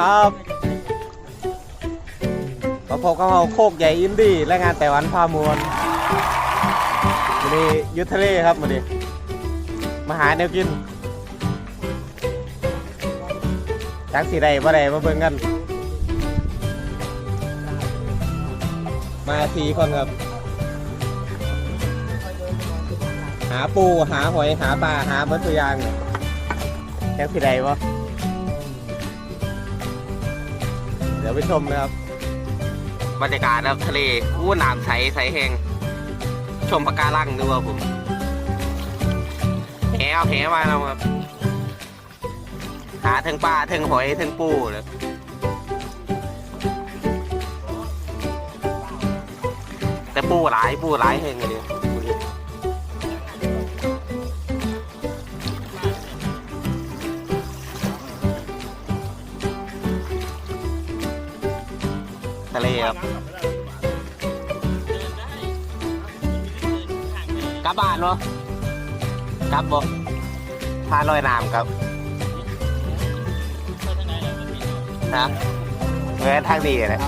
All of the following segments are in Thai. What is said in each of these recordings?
ครับมาพบกับเราโคกใหญ่อินดี้และงานแต่วันพามวลวันนี้ยุทธทเล่ครับวันนี้มาหาแนวกินจักสีใดบ่ใดมาเบิ่งกัน มาทีคนครับ หาปูหาหอยหาปลาหาเบิดตัวอย่างเนี่ยจักสีใดว ดี๋ยวไปชมนะครับ บรรยากาศครับทะเลอู้น้ำใสใสแห้งชมปะการังดูว่าผมแหเอาแหมาแล้วครับ หาทั้งปลาทั้งหอยทั้งปูเลยแต่ปูหลายปูหลายแห้งเลยะเลครับกลับบ้านเนาะกลับบ่พาลอยน้ำครับนะเงินทางดีเลย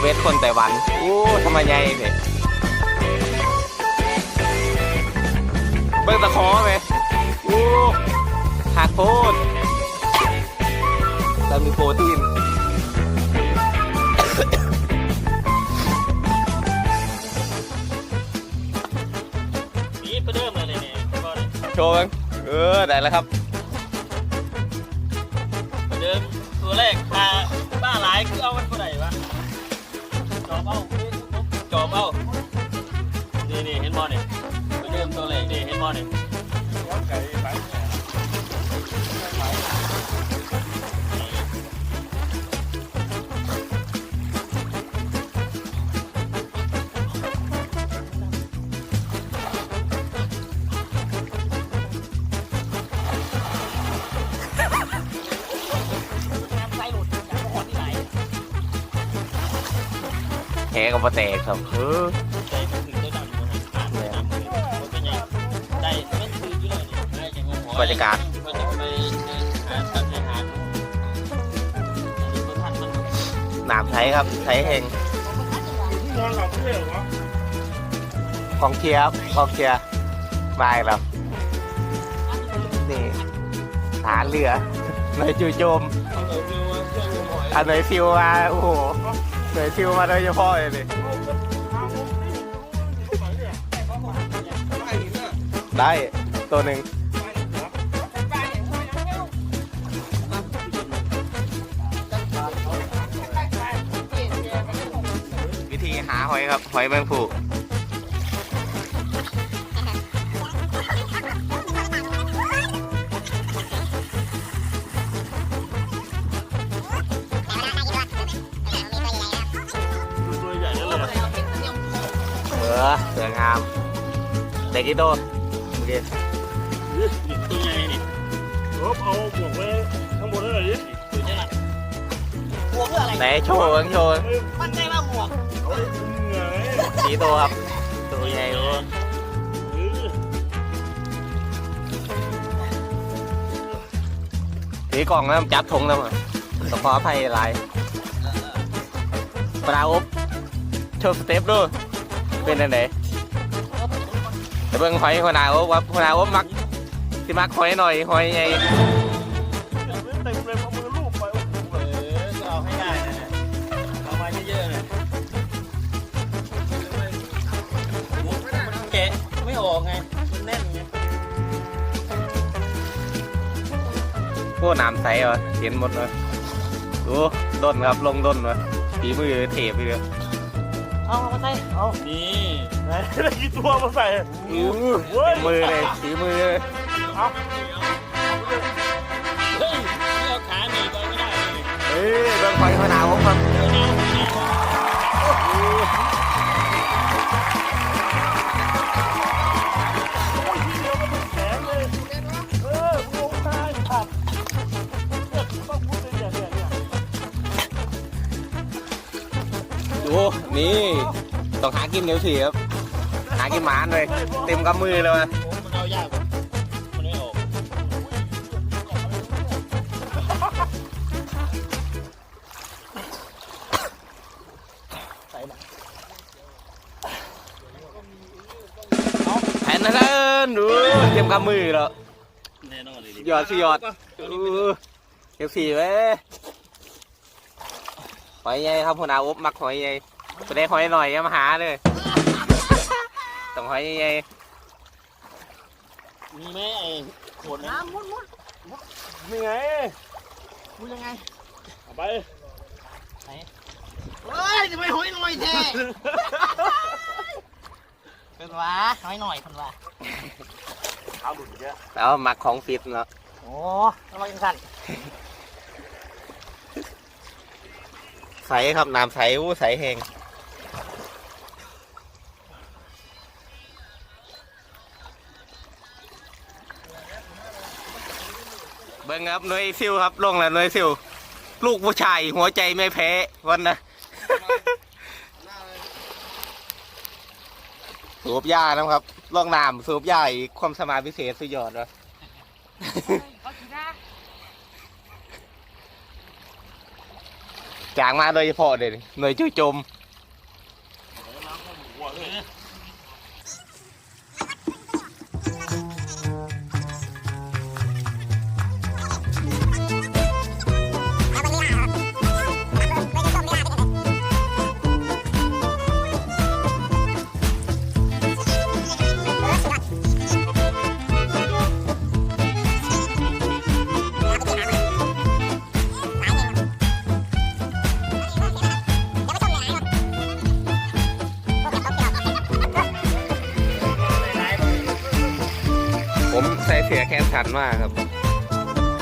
เบ็ดคนแต่วันอู้ทำไมใหญ่เนี่ยเบิ่งตะขอไหมอู้หักโพดแต่มีโปรตีนนี่ประเดิมเลยเนี่ยก็เลยโชว์บ้างเออ ได้แล้วครับประเดิมตัวแรกพาบ้าหลายคือเอามันเท่าไหร่วะ จอบเอาจอบเอานี่นี่เห็นมอนี่ยไปเดิมตัวเลยนี่เห็นมอนี่น้ กับมาแตกครับเออใจมันถึงตัวดำมันขาดตัวดำมันเป็นยังได้ไม่คืออยู่เลยได้จากงงบรรยากาศก็จะไปหาตัดอาหารตัวท่านมันน้ำใช้ครับใช้เองของเคียร์ครับของเคียร์บายแล้วนี่ฐานเรือหน่วยจู่โจมอันไหนฟิวมาโอ้โห สวยชิวมาโดยเฉพาะเลยดิได้ตัวหนึ่งวิธีหาหอยครับ หอยแมงผู้ามเด็กกี่ตัวเมื่อดิตัวใหญ่นี่รบเอาหมวกไว้ข้างบนนั่นแหละดิตัวใหญ่หมวกเพื่ออะไรไหนโชว์กันโชว์มันใจว่าหมวกเอาไว้คุมเหงื่อไงสีตัวครับตัวใหญ่โอ้เออถือกล่องแล้วจับธงแล้วมั้งขอขออภัยหลายปลาอบโชว์สเต็ปด้วยเป็นอันไหนแต่ เบิ่งหอยหัวหน้าโอ๊บว่าหัวหน้าโอ๊บมักสิมักหอยหน่อยหอยใหญ่เต็มเลยเอามือลูบไปโอ้โหเออเอาให้ได้นะเอามาเยอะๆเลยมันแกะไม่ออกไงมันแน่นไงพวกน้ำใสเหรอเห็นหมดเลยดูด้นครับลงด้นวะฝีมือเทปเลยเอามาใส่เอานี่ ไหนได้กี่ตัวมาใส่อื้อเต็มมือเลยฝีมือเลยเอาเฮ้ยไม่เอาขาหนีไปไม่ได้เลยเอ้ยเบิ่งหอยหัวหนาอบครับแขนเลยเออมึงลงตายขับเนี่ยต้องพูดเลยเนี่ยเนี่ยเนี่ยดูนี่ต้องหากินเดี๋ยวสิครับ หากินหมานเลย เต็มกำมือเลยมันเอายากมันไม่ออกแผนนั้นดูเต็มกำมือแล้วแน่นอนเลยอดสุดยอดอู้เก็บสีไว้หอยใหญ่ครับหัวหน้าอบมักหอยใหญ่ไปได้หอยหน่อยมาหาเลย ต้องหอยใหญ่มีไหมไอ้โขดนะน้ำมุดมุดนี่ไงมุดยังไงเอาไปเฮ้ยจะไปหอยหน่อยแท้เป็นวะหอยหน่อยเป็นวะเอาหลุดเยอะแล้วมักของฟิตเนาะโอ้ทำไมยังสั่นใสครับน้ำใสอู้ใสแหง งครับหน่วยซิลครับลงแล้วหน่วยซิลลูกผู้ชาย หัวใจไม่แพ้วันนะสูบยานะครับลองน้ำสูบยาอีกความสมาพิเศษสุดยอดเลยจางมาโดยเฉพาะเลยหน่วยจุยจม ส่เสื้อแขนสั้นมากครับ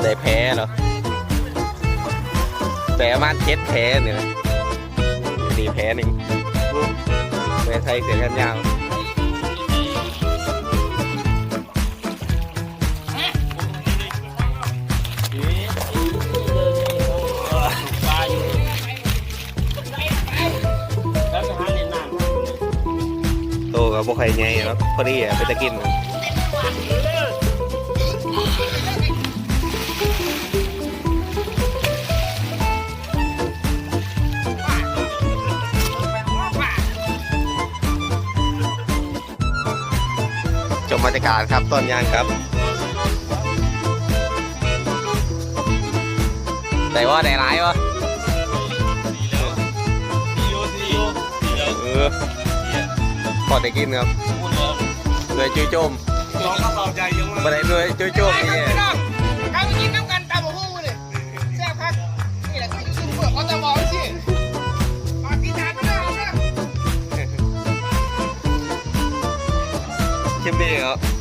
ได้แพ้เหรอ แต่ประมาณเจ็ดแพ้เนี่ยนะสี่แพ้หนึ่งไม่ใส่เสื้อแขนยาวโตกับพวกใครไงเนาะพอดีอะไปตะกิน ชมบรรยากาศครับต้นยางครับ แต่ว่าได้ร้ายวะซีโอซีโอซีโอเออพอได้กินครับพูดแล้วเลยจุ้ยโจมน้องกระเป๋าใหญ่ยังมามาได้เลยจุ้ยโจมนี่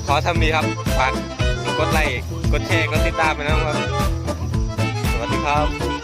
ขอทำดีครับฝากกดไลค์กดแชร์กดติดตามไปนะครับ สวัสดีครับ